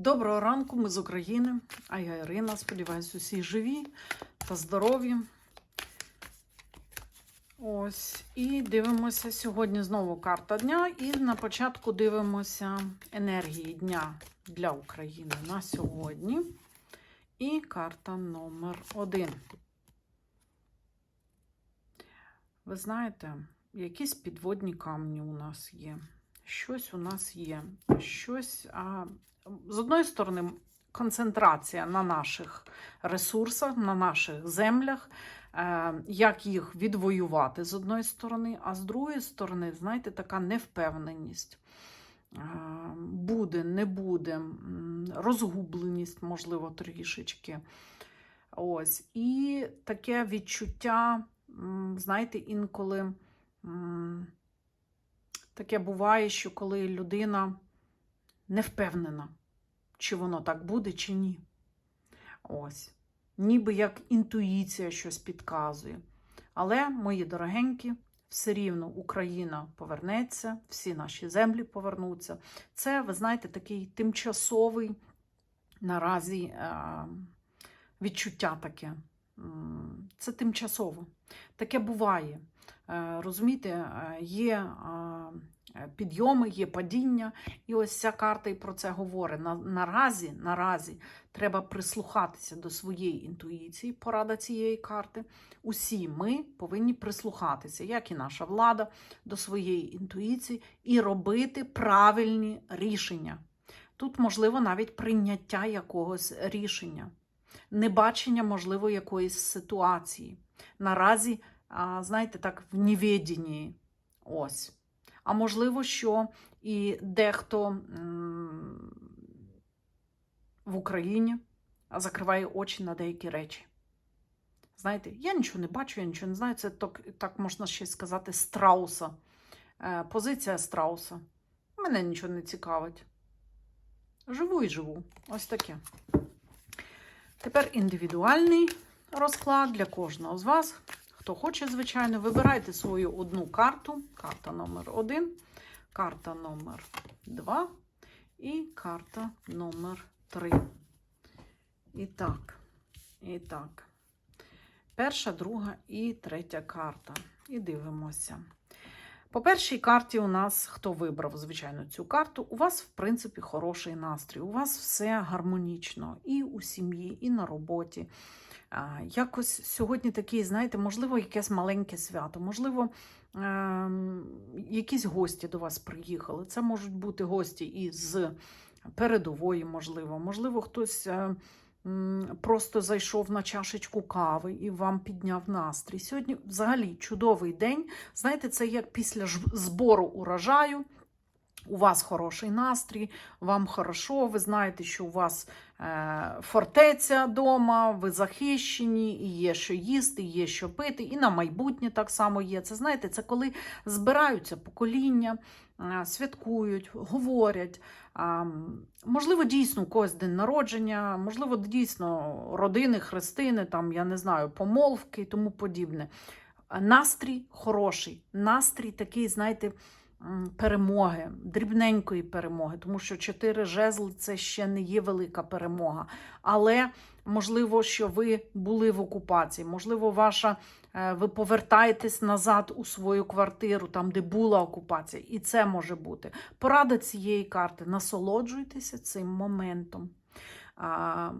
Доброго ранку, ми з України. А я Ірина. Сподіваюся, усі живі та здорові. Ось. І дивимося сьогодні знову карта дня. І на початку дивимося енергії дня для України на сьогодні. І карта номер один. Ви знаєте, якісь підводні камні у нас є. Щось у нас є. Щось. А, з одної сторони, концентрація на наших ресурсах, на наших землях, е, як їх відвоювати з одної сторони, а з другої сторони, знаєте, така невпевненість. Е, Буде, не буде, розгубленість, можливо, трішечки. Ось. І таке відчуття, знаєте, інколи таке буває, що коли людина не впевнена, чи воно так буде, чи ні. Ось. Ніби як інтуїція щось підказує. Але, мої дорогенькі, все рівно Україна повернеться, всі наші землі повернуться. Це, ви знаєте, такий тимчасовий наразі е, відчуття таке. Це тимчасово. Таке буває. Е, Розумієте, е, є е, підйоми, є падіння, і ось ця карта і про це говорить. Наразі, наразі треба прислухатися до своєї інтуїції, порада цієї карти. Усі ми повинні прислухатися, як і наша влада, до своєї інтуїції і робити правильні рішення. Тут, можливо, навіть прийняття якогось рішення, небачення, можливо, якоїсь ситуації. Наразі, знаєте, так, в невіденні. Ось. А можливо, що і дехто в Україні закриває очі на деякі речі. Знаєте, я нічого не бачу, я нічого не знаю. Це так, так можна ще сказати, страуса. Е, Позиція страуса. Мене нічого не цікавить. Живу і живу. Ось таке. Тепер індивідуальний розклад для кожного з вас. Хто хоче, звичайно, вибирайте свою одну карту. Карта номер 1, карта номер 2 і карта номер 3. І так, і так. Перша, друга і третя карта. І дивимося. По першій карті у нас, хто вибрав, звичайно, цю карту, у вас, в принципі, хороший настрій. У вас все гармонічно і у сім'ї, і на роботі. Якось сьогодні такий, знаєте, можливо, якесь маленьке свято, можливо, ем, якісь гості до вас приїхали. Це можуть бути гості із передової, можливо, можливо, хтось. е, Просто зайшов на чашечку кави і вам підняв настрій. Сьогодні взагалі чудовий день. Знаєте, це як після збору урожаю. У вас хороший настрій, вам хорошо, ви знаєте, що у вас е, фортеця вдома, ви захищені, і є що їсти, є що пити, і на майбутнє так само є. Це знаєте, це коли збираються покоління, е, святкують, говорять. М, можливо, дійсно у когось день народження, можливо, дійсно родини, хрестини, там, я не знаю, помолвки і тому подібне. Настрій хороший, настрій такий, знаєте, перемоги, дрібненької перемоги, тому що чотири жезли це ще не є велика перемога. Але можливо, що ви були в окупації, можливо, ваша. е, Ви повертаєтесь назад у свою квартиру, там, де була окупація, і це може бути. Порада цієї карти: насолоджуйтеся цим моментом. Е,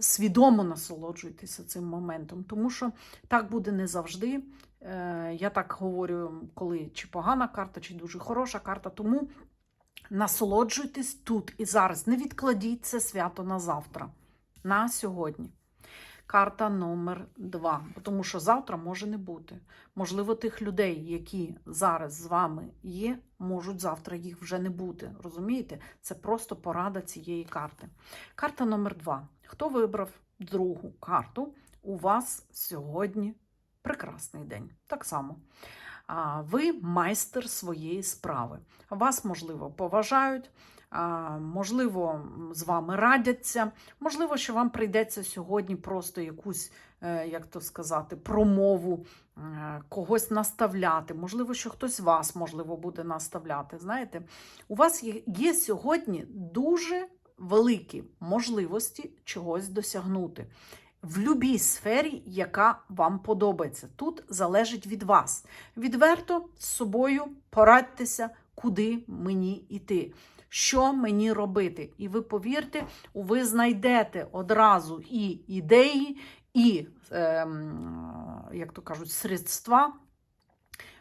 Свідомо насолоджуйтеся цим моментом, тому що так буде не завжди. Е, Я так говорю, коли чи погана карта, чи дуже хороша карта. Тому насолоджуйтесь тут і зараз. Не відкладіть це свято на завтра, на сьогодні. Карта номер два, тому що завтра може не бути. Можливо, тих людей, які зараз з вами є, можуть завтра їх вже не бути. Розумієте? Це просто порада цієї карти. Карта номер два. Хто вибрав другу карту? У вас сьогодні прекрасний день. Так само. Ви майстер своєї справи. Вас, можливо, поважають, можливо, з вами радяться. Можливо, що вам прийдеться сьогодні просто якусь, е, як то сказати, промову е, когось наставляти. Можливо, що хтось вас, можливо, буде наставляти. Знаєте, у вас є сьогодні дуже великі можливості чогось досягнути в будь-якій сфері, яка вам подобається. Тут залежить від вас. Відверто з собою порадьтеся, куди мені йти, що мені робити. І ви повірте, ви знайдете одразу і ідеї, і, ем, як то кажуть, средства.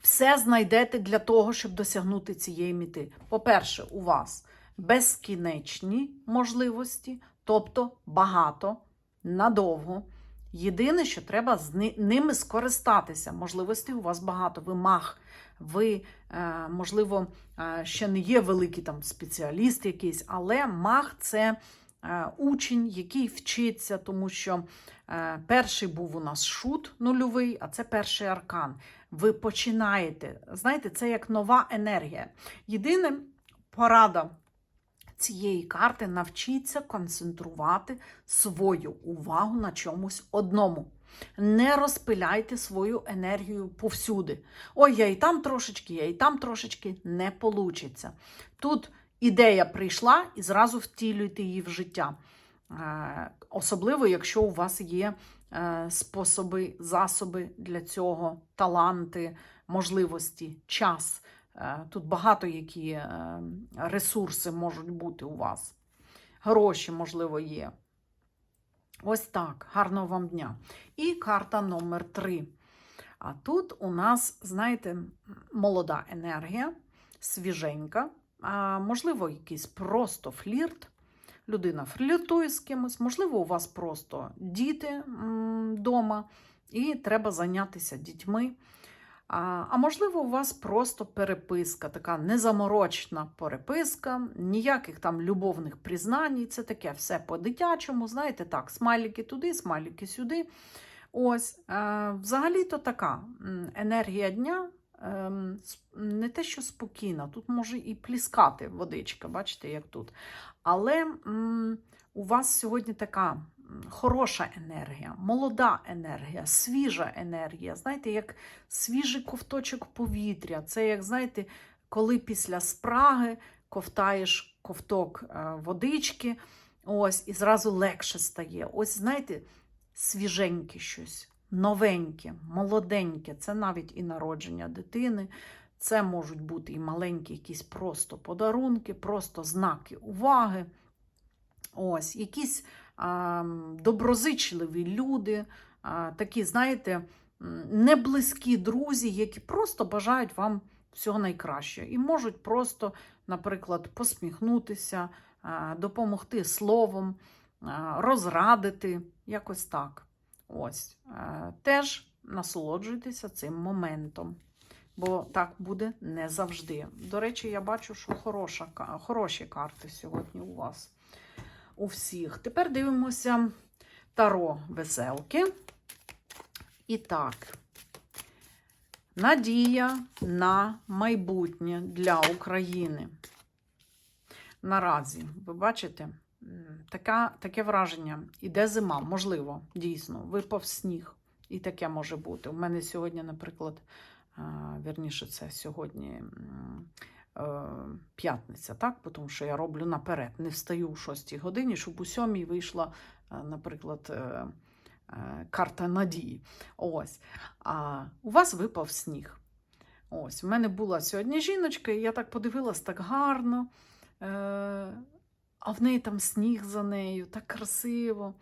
Все знайдете для того, щоб досягнути цієї мети. По-перше, у вас безкінечні можливості, тобто багато, надовго. Єдине, що треба з ними скористатися. Можливостей у вас багато. Ви мах, ви, е, можливо, е, ще не є великий там спеціаліст якийсь, але мах це е, учень, який вчиться, тому що перший був у нас шут нульовий, а це перший аркан. Ви починаєте. Знаєте, це як нова енергія. Єдине порада цієї карти навчіться концентрувати свою увагу на чомусь одному. Не розпиляйте свою енергію повсюди. Ой, я і там трошечки, я і там трошечки не получиться. Тут ідея прийшла і зразу втілюйте її в життя. Е, Особливо, якщо у вас є е, способи, засоби для цього, таланти, можливості, час. Е, Тут багато які е, ресурси можуть бути у вас. Гроші, можливо, є. Ось так. Гарного вам дня. І карта номер 3. А тут у нас, знаєте, молода енергія, свіженька, а, можливо, якийсь просто флірт. Людина фліртує з кимось, можливо, у вас просто діти вдома, і треба зайнятися дітьми. А, можливо, у вас просто переписка, така незаморочна переписка, ніяких там любовних признань. Це таке все по-дитячому, знаєте, так, смайлики туди, смайлики сюди. Ось, е, взагалі-то така енергія дня. ем, Не те, що спокійна, тут може і пліскати водичка, бачите, як тут. Але у вас сьогодні така хороша енергія, молода енергія, свіжа енергія. Знаєте, як свіжий ковточок повітря. Це, як знаєте, коли після спраги ковтаєш ковток е, водички, ось, і зразу легше стає. Ось, знаєте, свіженьке щось, новеньке, молоденьке. Це навіть і народження дитини. Це можуть бути і маленькі якісь просто подарунки, просто знаки уваги. Ось, якісь доброзичливі люди, такі, знаєте, неблизькі друзі, які просто бажають вам всього найкращого. І можуть просто, наприклад, посміхнутися, допомогти словом, розрадити, якось так. Ось. Теж насолоджуйтеся цим моментом. Бо так буде не завжди. До речі, я бачу, що хороша, хороші карти сьогодні у вас. У всіх. Тепер дивимося таро веселки. І так. Надія на майбутнє для України. Наразі, ви бачите, така, таке враження. Іде зима, можливо, дійсно, випав сніг. І таке може бути. У мене сьогодні, наприклад, вірніше, це сьогодні п'ятниця, так? Тому що я роблю наперед. Не встаю о 6 годині, щоб у 7 вийшла, е, наприклад, е, е, карта надії. Ось. А у вас випав сніг. Ось, у мене була сьогодні жіночка, і я так подивилась так гарно. Е, а в неї там сніг за нею, так красиво.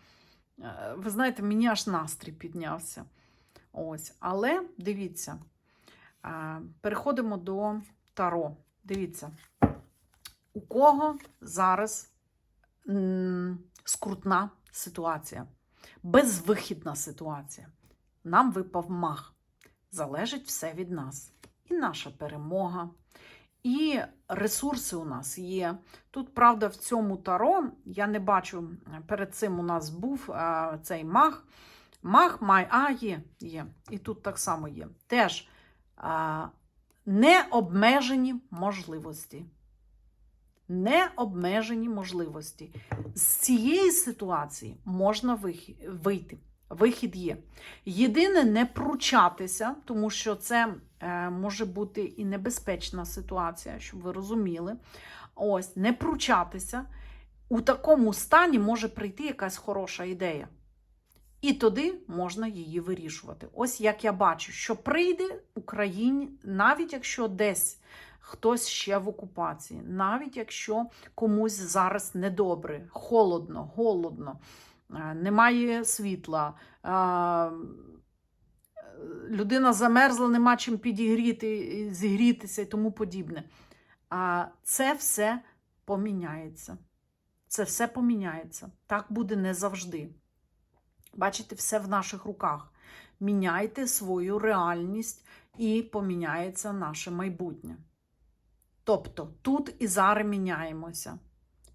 Е, ви знаєте, мені аж настрій піднявся. Ось. Але дивіться, е, переходимо до Таро. Дивіться, у кого зараз скрутна ситуація, безвихідна ситуація. Нам випав мах. Залежить все від нас. І наша перемога, і ресурси у нас є. Тут, правда, в цьому таро я не бачу, перед цим у нас був е, цей мах. Мах май, а є, є. І тут так само є. Теж е, необмежені можливості. Необмежені можливості. З цієї ситуації можна вийти. Вихід є. Єдине, не пручатися, тому що це е, може бути і небезпечна ситуація, щоб ви розуміли. Ось, не пручатися у такому стані може прийти якась хороша ідея. І тоді можна її вирішувати. Ось як я бачу, що прийде Україні, навіть якщо десь хтось ще в окупації, навіть якщо комусь зараз недобре, холодно, голодно, е, немає світла, е, людина замерзла, нема чим підігріти, зігрітися і тому подібне. А це все поміняється. Це все поміняється. Так буде не завжди. Бачите, все в наших руках. Міняйте свою реальність і поміняється наше майбутнє. Тобто тут і зараз міняємося.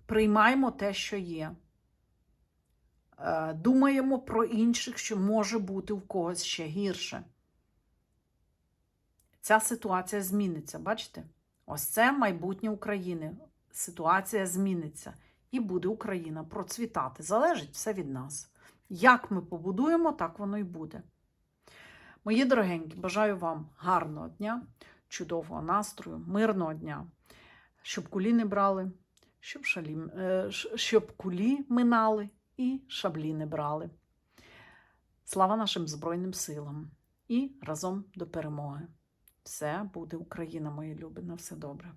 Приймаємо те, що є. Е, Думаємо про інших, що може бути в когось ще гірше. Ця ситуація зміниться, бачите? Ось це майбутнє України. Ситуація зміниться. І буде Україна процвітати. Залежить все від нас. Як ми побудуємо, так воно і буде. Мої дорогенькі, бажаю вам гарного дня, чудового настрою, мирного дня, щоб кулі не брали, щоб, шалі, е, щоб кулі минали і шаблі не брали. Слава нашим Збройним силам і разом до перемоги. Все буде Україна, мої любі, на все добре.